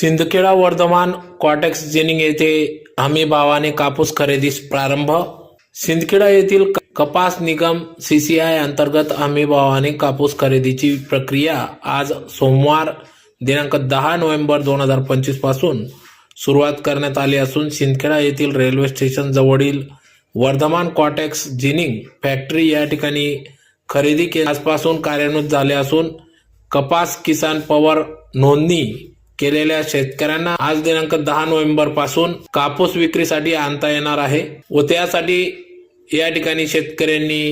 Sindkheda Vardhman cortex ginning येथे हमी भावाने कापूस खरेदीस प्रारंभ. सिंदखेडा येथील क- कपास निगम सीसीआय अंतर्गत हमी भावाने कापूस खरेदीची प्रक्रिया आज सोमवार दिनांक दहा नोव्हेंबर दोन हजार पंचवीसपासून सुरुवात करण्यात आली असून सिंदखेडा येथील रेल्वे स्टेशन जवळील वर्धमान कॉटेक्स जिनिंग फॅक्टरी या ठिकाणी खरेदी केल्यापासून कार्यान्वित झाले असून कपास किसान पॉवर नोंदणी केलेल्या शेतकऱ्यांना आज दिनांक दहा नोव्हेंबरपासून कापूस विक्रीसाठी आणता येणार आहे व त्यासाठी या ठिकाणी शेतकऱ्यांनी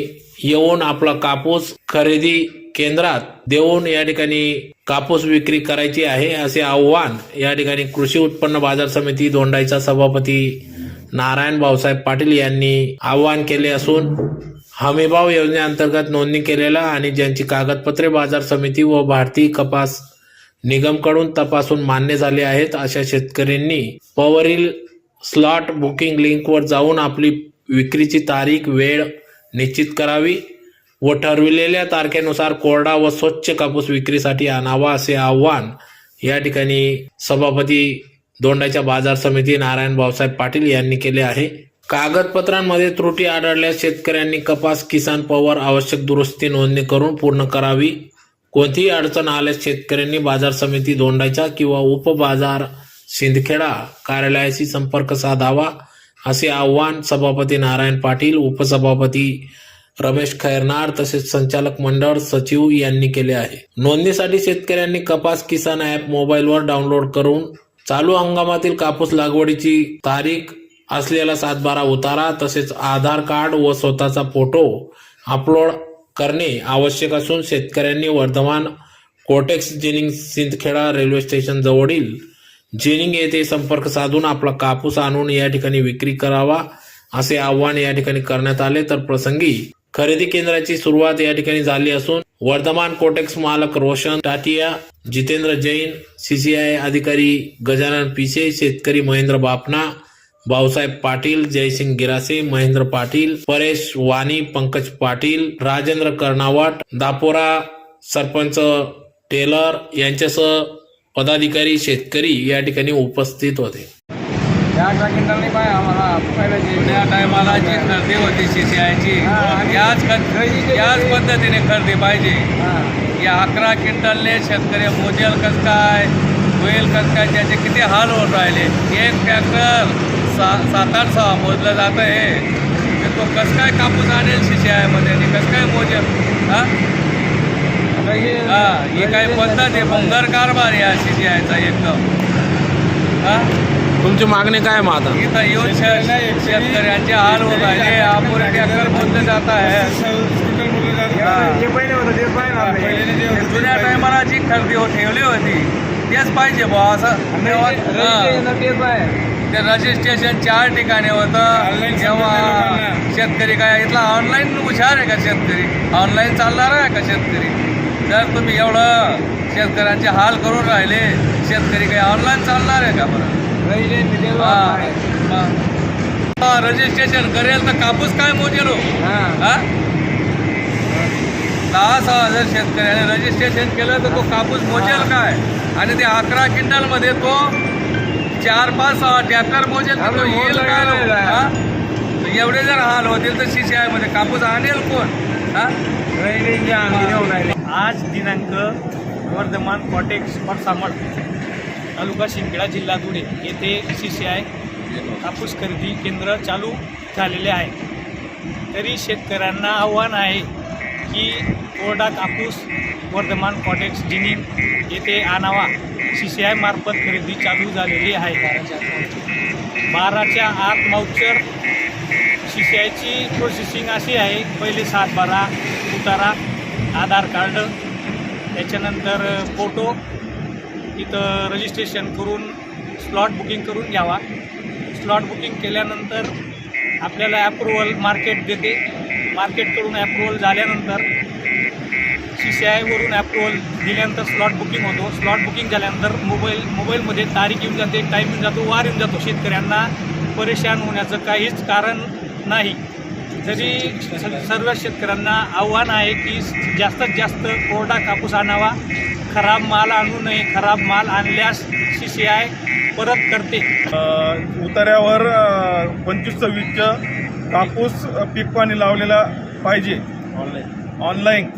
येऊन आपला कापूस खरेदी केंद्रात देऊन या ठिकाणी कापूस विक्री करायची आहे असे आव्हान या ठिकाणी कृषी उत्पन्न बाजार समिती दोंडाईचा सभापती नारायण भाऊसाहेब पाटील यांनी आव्हान केले असून हमीभाव योजनेअंतर्गत नोंदणी केलेला आणि ज्यांची कागदपत्रे बाजार समिती व भारतीय कपास निगमकडून तपासून मान्य झाले आहेत अशा शेतकऱ्यांनी पवरील स्लॉट बुकिंग लिंकवर जाऊन आपली विक्रीची तारीख वेळ निश्चित करावी व ठरविलेल्या तारखेनुसार कोरडा व स्वच्छ कापूस विक्रीसाठी आणावा असे आव्हान या ठिकाणी सभापती दोंडाच्या बाजार समिती नारायण भाऊसाहेब पाटील यांनी केले आहे. कागदपत्रांमध्ये त्रुटी आढळल्यास शेतकऱ्यांनी कपास किसान पॉवर आवश्यक दुरुस्ती नोंदणी करून पूर्ण करावी. कोणतीही अडचण आल्यास शेतकऱ्यांनी बाजार समिती दोंडाच्या किंवा उपबाजार सिंदखेडा कार्यालयाशी संपर्क साधावा असे आव्हान सभापती नारायण पाटील उपसभापती रमेश खैरनार तसेच संचालक मंडळ सचिव यांनी केले आहे. नोंदणीसाठी शेतकऱ्यांनी कपास किसान ॲप मोबाईलवर डाउनलोड करून चालू हंगामातील कापूस लागवडीची तारीख असलेला सातबारा उतारा तसेच आधार कार्ड व स्वतःचा फोटो अपलोड करणे आवश्यक असून शेतकऱ्यांनी Vardhaman Cotex ginning Sindkheda railway station जवळील जिनिंग येथे संपर्क साधून आपला कापूस आणून या ठिकाणी विक्री करावा असे आव्हान या ठिकाणी करण्यात आले. तर प्रसंगी खरेदी केंद्राची सुरुवात या ठिकाणी झाली असून वर्धमान कोटेक्स मालक रोशन टाटिया जितेंद्र जैन सीसीआय अधिकारी गजानन पिसे शेतकरी महेंद्र बापना भाऊसाहेब पाटील जयसिंग गिरासे महेंद्र पाटील परेश वाणी पंकज पाटील राजेंद्र कर्णावट दापोरा सरपंच टेलर यांच्यासह पदाधिकारी शेतकरी या ठिकाणी उपस्थित होते. या आम्हाला पहिल्या टायमाला जी खरेदी होती सीसीआयची हा, याच याच पद्धतीने खरेदी पाहिजे. या अकरा क्विंटलने शेतकरी मोजेल कस काय होईल कस काय त्याचे किती हाल होत राहिले? एक ट्रॅक्टर सा सात आठ सहा मोजलं जातं हे. तर तो कसं काय कापूस आणेल सीसीआयमध्ये आणि कसं काय मोजेल? हा? हे हा ही काय पद्धत आहे? भंगार कारभार आहे या सीसीआयचा एकदम. हा? तुमची मागणी काय मग आता? इथं येऊन शेतकऱ्यांचे हाल होत राहिले अपुरे ट्रॅक्टर बंद जात आहे. जुन्या टायमाला जी खरेदी हो ठेवली होती. तेच पाहिजे बुवा असं. तेव्हा- रजिस्ट्रेशन ते रजिस्ट्रेशन चार ठिकाणी होतं. तेव्हा शेतकरी काय इथला ऑनलाईन हुशार आहे का शेतकरी? ऑनलाईन चालणार आहे का शेतकरी? जर तुम्ही एवढं शेतकऱ्यांचे हाल करून राहिले. शेतकरी काही ऑनलाईन चालणार आहे का बरं? रजिस्ट्रेशन करेल तर कापूस काय मोजेल हो? हां. हा? दहा सहा हजार शेतकऱ्याने रजिस्ट्रेशन केलं तर तो कापूस मोजेल काय? आणि ते अकरा क्विंटलमध्ये तो चार पाच सहा ट्रॅक्टर मोजेल तर तो आपण येईल काय हो? एवढे जर हाल होतील तर CCI मध्ये कापूस आणेल कोण? हा? आज दिनांक वर्धमान कॉटेक्स पडसामळ तालुका शिंदखेडा जिल्हा धुळे येथे सी सी आय कापूस खरेदी केंद्र चालू झालेले आहे. तरी शेतकऱ्यांना आव्हान आहे की कोरडा कापूस वर्धमान कॉटेक्स जिनी येथे आणावा. सी सी आय मार्फत खरेदी चालू झालेली आहे. बाराच्या आत माउचर. सी सी आयची प्रोसेसिंग अशी आहे पहिले सात बारा उतारा आधार कार्ड त्याच्यानंतर फोटो इथं रजिस्ट्रेशन करून स्लॉट बुकिंग करून घ्यावा. स्लॉट बुकिंग केल्यानंतर आपल्याला ॲप्रुव्हल मार्केट देते. मार्केटकडून ॲप्रुव्हल झाल्यानंतर सी सी आयवरून ॲप्रुव्हल दिल्यानंतर स्लॉट बुकिंग होतो. स्लॉट बुकिंग झाल्यानंतर मोबाईल मोबाईलमध्ये तारीख येऊन जाते टाईम येऊन जातो वार येऊन जातो शेतकऱ्यांना. परेशान होण्याचं काहीच कारण नाही. जरी सर्व शेतकऱ्यांना आव्हान आहे की जास्तीत जास्त कोरडा कापूस आणावा खराब माल आणू नये खराब माल आणल्यास सी सी आय परत करते. अ, उतार्यावर पंचवीस सव्वीसचं कापूस पीक पाणी लावलेला पाहिजे. ऑनलाईन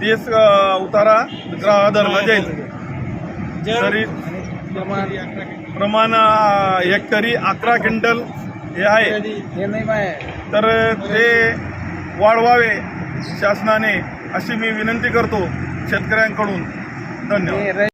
तेच उतारा ग्राहकाला जाईल. तरी प्रमाण हेक्टरी अकरा क्विंटल हे आहे. तर ते वाढवावे शासनाने अशी मी विनंती करतो शेतकऱ्यांकडून. धन्यवाद.